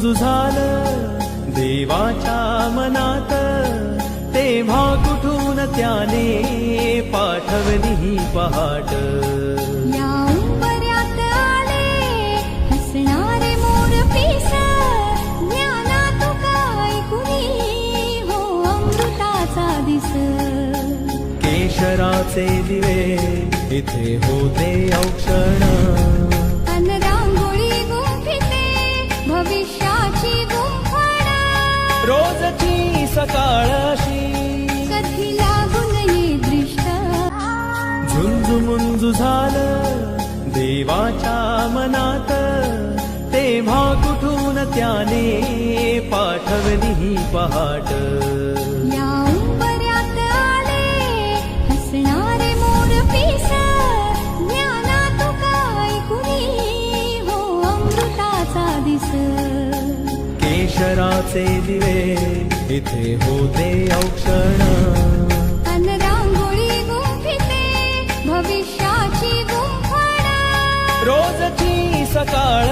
झालं देवाच्या मनात तेव्हा कुठून त्याने पाठवली ही पहाट? हो केशराचे दिवे इथे होते औक्षण. रोजची सकाळ अशी कधी लागून ये दृष्ट? झुंजू मुंजू झालं देवाच्या मनात. तेव्हा कुठून त्याने पाठवली ही पहाट? हो केशराचे दिवे इथे होते औक्षण. अन रांगोळी गुंफिते भविष्याची गुंफण. रोजची सकाळ